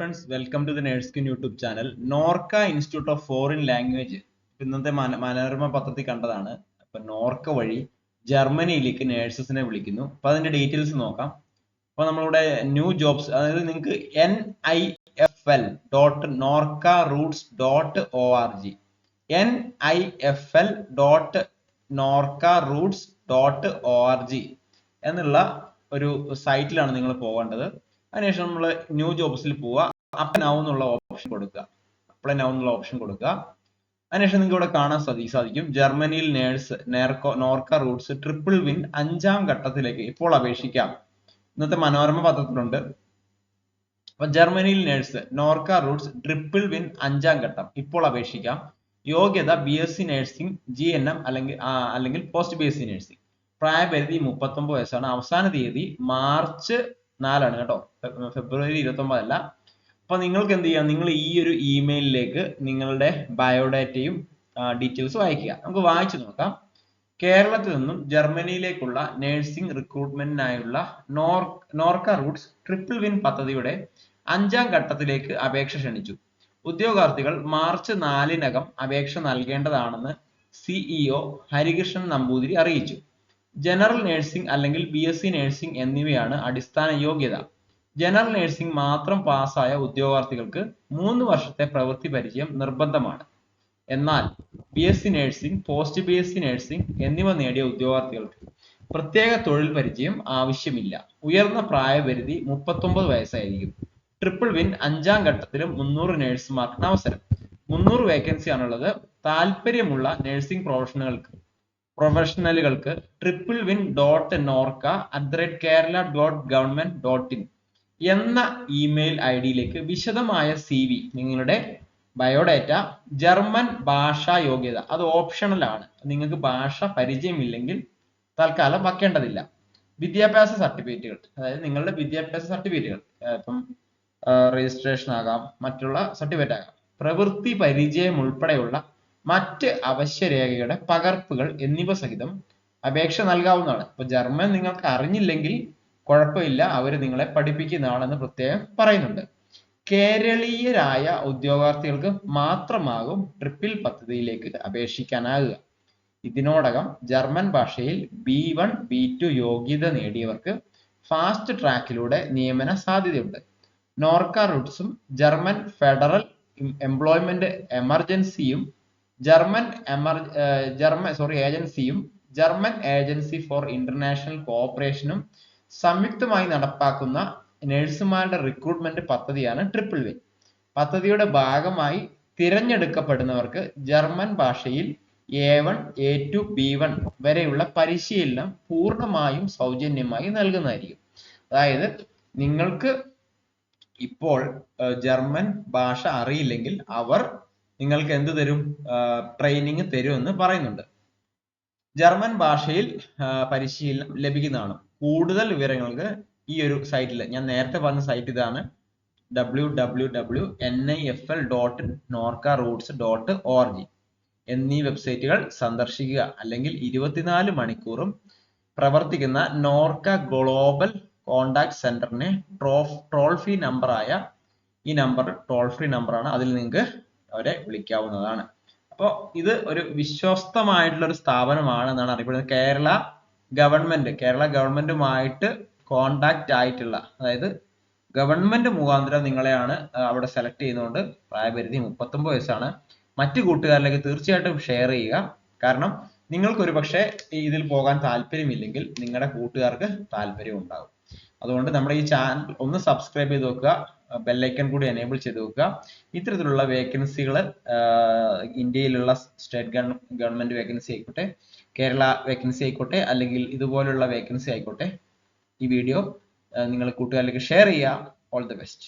Friends welcome to the നേഴ്സ്കിൻ YouTube channel Norka institute of foreign language ഇന്നത്തെ മന- മനോരമ പത്രത്തിൽ കണ്ടതാണ്. അപ്പൊ നോർക്ക വഴി ജർമ്മനിയിലേക്ക് നേഴ്സസിനെ വിളിക്കുന്നു. അപ്പൊ അതിന്റെ ഡീറ്റെയിൽസ് നോക്കാം. അപ്പൊ നമ്മളിവിടെ ന്യൂ ജോബ്സ് അതായത് നിങ്ങൾക്ക് N I F L dot Norka Roots dot O R G N I F L dot Norka Roots dot O R G എന്നുള്ള ഒരു സൈറ്റിലാണ് നിങ്ങൾ പോകേണ്ടത്. അതിനുശേഷം നമ്മൾ ന്യൂ ജോബ്സിൽ പോവുക അപ്ലൈ നൗ എന്നുള്ള ഓപ്ഷൻ കൊടുക്കുക. അപ്ലൈ നൗ എന്നുള്ള ഓപ്ഷൻ കൊടുക്കുക. അതിനുശേഷം നിങ്ങൾക്ക് ഇവിടെ കാണാൻ സാധി സാധിക്കും. ജർമ്മനിയിൽ നേഴ്സ് നേർക്കോ നോർക്ക റൂട്ട്സ് ട്രിപ്പിൾ വിൻ അഞ്ചാം ഘട്ടത്തിലേക്ക് ഇപ്പോൾ അപേക്ഷിക്കാം. ഇന്നത്തെ മനോരമ പത്രത്തിലുണ്ട്. അപ്പൊ ജർമ്മനിയിൽ nurse Norka Roots triple win അഞ്ചാം ഘട്ടം ഇപ്പോൾ അപേക്ഷിക്കാം. യോഗ്യത B S C nursing G N M അല്ലെങ്കിൽ അല്ലെങ്കിൽ post B S C nursing പ്രായപരിധി മുപ്പത്തൊമ്പത് വയസ്സാണ്. അവസാന തീയതി മാർച്ച് നാലാണ് കേട്ടോ. ഫെബ്രുവരി ഇരുപത്തി അല്ല അപ്പൊ നിങ്ങൾക്ക് എന്ത് ചെയ്യാം? നിങ്ങൾ ഈ ഒരു ഇമെയിലിലേക്ക് നിങ്ങളുടെ ബയോഡാറ്റയും ഡീറ്റെയിൽസും അയക്കുക നമുക്ക് വായിച്ചു നോക്കാം. കേരളത്തിൽ നിന്നും ജർമ്മനിയിലേക്കുള്ള നഴ്സിംഗ് റിക്രൂട്ട്മെന്റിനായുള്ള നോർ നോർക്ക റൂട്ട്സ് ട്രിപ്പിൾ വിൻ പദ്ധതിയുടെ അഞ്ചാം ഘട്ടത്തിലേക്ക് അപേക്ഷ ക്ഷണിച്ചു. ഉദ്യോഗാർത്ഥികൾ മാർച്ച് നാലിനകം അപേക്ഷ നൽകേണ്ടതാണെന്ന് സിഇഒ ഹരികൃഷ്ണൻ നമ്പൂതിരി അറിയിച്ചു. ജനറൽ നഴ്സിംഗ് അല്ലെങ്കിൽ ബി എസ് സി നഴ്സിംഗ് എന്നിവയാണ് അടിസ്ഥാന യോഗ്യത. ജനറൽ നഴ്സിംഗ് മാത്രം പാസ്സായ ഉദ്യോഗാർത്ഥികൾക്ക് മൂന്ന് വർഷത്തെ പ്രവൃത്തി പരിചയം നിർബന്ധമാണ്. എന്നാൽ B S C nursing post B S C nursing എന്നിവ നേടിയ ഉദ്യോഗാർത്ഥികൾക്ക് പ്രത്യേക തൊഴിൽ പരിചയം ആവശ്യമില്ല. ഉയർന്ന പ്രായപരിധി മുപ്പത്തൊമ്പത് വയസ്സായിരിക്കും. ട്രിപ്പിൾ വിൻ അഞ്ചാം ഘട്ടത്തിലും മുന്നൂറ് നഴ്സുമാർക്കാണ് അവസരം. മുന്നൂറ് വേക്കൻസി ആണുള്ളത്. താല്പര്യമുള്ള നഴ്സിംഗ് പ്രൊഫഷണലുകൾക്ക് പ്രൊഫഷണലുകൾക്ക് triple win dot Norka at the rate Kerala dot government dot in എന്ന ഇമെയിൽ ഐ ഡിയിലേക്ക് വിശദമായ സി വി നിങ്ങളുടെ ബയോഡേറ്റ ജർമ്മൻ ഭാഷാ യോഗ്യത. അത് ഓപ്ഷണൽ ആണ്. നിങ്ങൾക്ക് ഭാഷ പരിചയമില്ലെങ്കിൽ തൽക്കാലം വെക്കേണ്ടതില്ല വിദ്യാഭ്യാസ സർട്ടിഫിക്കറ്റുകൾ അതായത് നിങ്ങളുടെ വിദ്യാഭ്യാസ സർട്ടിഫിക്കറ്റുകൾ ഇപ്പം രജിസ്ട്രേഷൻ ആകാം മറ്റുള്ള സർട്ടിഫിക്കറ്റ് ആകാം. പ്രവൃത്തി പരിചയം ഉൾപ്പെടെയുള്ള മറ്റ് അവശ്യ രേഖകളുടെ പകർപ്പുകൾ എന്നിവ സഹിതം അപേക്ഷ നൽകാവുന്നതാണ്. ഇപ്പൊ ജർമ്മൻ നിങ്ങൾക്ക് അറിഞ്ഞില്ലെങ്കിൽ കുഴപ്പമില്ല. അവർ നിങ്ങളെ പഠിപ്പിക്കുന്നതാണെന്ന് പ്രത്യേകം പറയുന്നുണ്ട്. കേരളീയരായ ഉദ്യോഗാർത്ഥികൾക്ക് മാത്രമാകും ട്രിപ്പിൾ പദ്ധതിയിലേക്ക് അപേക്ഷിക്കാനാകുക. ഇതിനോടകം ജർമ്മൻ ഭാഷയിൽ ബി വൺ ബി ടു യോഗ്യത നേടിയവർക്ക് ഫാസ്റ്റ് ട്രാക്കിലൂടെ നിയമന സാധ്യതയുണ്ട്. നോർക്ക റൂട്ട്സും ജർമ്മൻ ഫെഡറൽ എംപ്ലോയ്മെന്റ് എമർജൻസിയും ജർമ്മൻ എമർ ജർമ്മൻ സോറി ഏജൻസിയും ജർമ്മൻ ഏജൻസി ഫോർ ഇന്റർനാഷണൽ കോഓപ്പറേഷനും സംയുക്തമായി നടപ്പാക്കുന്ന നഴ്സുമാരുടെ റിക്രൂട്ട്മെന്റ് പദ്ധതിയാണ് ട്രിപ്പിൾ വിൻ പദ്ധതിയുടെ ഭാഗമായി തിരഞ്ഞെടുക്കപ്പെടുന്നവർക്ക് ജർമ്മൻ ഭാഷയിൽ A one A two B one വരെയുള്ള പരിശീലനം പൂർണമായും സൗജന്യമായി നൽകുന്നതായിരിക്കും. അതായത് നിങ്ങൾക്ക് ഇപ്പോൾ ജർമ്മൻ ഭാഷ അറിയില്ലെങ്കിൽ അവർ നിങ്ങൾക്ക് എന്ത് തരും? ട്രെയിനിങ് തരുമെന്ന് പറയുന്നുണ്ട്. ജർമ്മൻ ഭാഷയിൽ പരിശീലനം ലഭിക്കുന്നതാണ്. കൂടുതൽ വിവരങ്ങൾക്ക് ഈ ഒരു സൈറ്റിൽ ഞാൻ നേരത്തെ പറഞ്ഞ സൈറ്റ് ഇതാണ് W W W N I F L dot Norka Roots dot O R G വെബ്സൈറ്റുകൾ സന്ദർശിക്കുക. അല്ലെങ്കിൽ ഇരുപത്തിനാല് മണിക്കൂറും പ്രവർത്തിക്കുന്ന നോർക്ക ഗ്ലോബൽ കോണ്ടാക്ട് സെന്ററിനെ ടോൾ ഫ്രീ നമ്പറായ ഈ നമ്പർ ടോൾ ഫ്രീ നമ്പറാണ് അതിൽ നിങ്ങൾക്ക് അവരെ വിളിക്കാവുന്നതാണ്. അപ്പോൾ ഇത് ഒരു വിശ്വസ്തമായിട്ടുള്ള ഒരു സ്ഥാപനമാണ് എന്നാണ് അറിയപ്പെടുന്നത്. കേരള ഗവൺമെന്റ് കേരള ഗവൺമെന്റുമായിട്ട് കോണ്ടാക്ട് ആയിട്ടുള്ള അതായത് ഗവൺമെന്റ് മുഖാന്തരം നിങ്ങളെയാണ് അവിടെ സെലക്ട് ചെയ്യുന്നതുകൊണ്ട് പ്രായപരിധി മുപ്പത്തൊമ്പത് വയസ്സാണ്. മറ്റു കൂട്ടുകാരിലേക്ക് തീർച്ചയായിട്ടും ഷെയർ ചെയ്യുക. കാരണം നിങ്ങൾക്ക് ഒരു പക്ഷേ ഇതിൽ പോകാൻ താല്പര്യമില്ലെങ്കിൽ നിങ്ങളുടെ കൂട്ടുകാർക്ക് താല്പര്യം ഉണ്ടാകും അതുകൊണ്ട് നമ്മുടെ ഈ ചാനൽ ഒന്ന് സബ്സ്ക്രൈബ് ചെയ്ത് വെക്കുക. ബെല്ലൈക്കൺ കൂടി എനേബിൾ ചെയ്ത് വെക്കുക. ഇത്തരത്തിലുള്ള വേക്കൻസികൾ ഇന്ത്യയിലുള്ള സ്റ്റേറ്റ് ഗവൺമെന്റ് വേക്കൻസി ആയിക്കോട്ടെ കേരള വേക്കൻസി ആയിക്കോട്ടെ അല്ലെങ്കിൽ ഇതുപോലുള്ള വേക്കൻസി ആയിക്കോട്ടെ ഈ വീഡിയോ നിങ്ങൾ കൂട്ടുകാരിലേക്ക് ഷെയർ ചെയ്യുക. All the best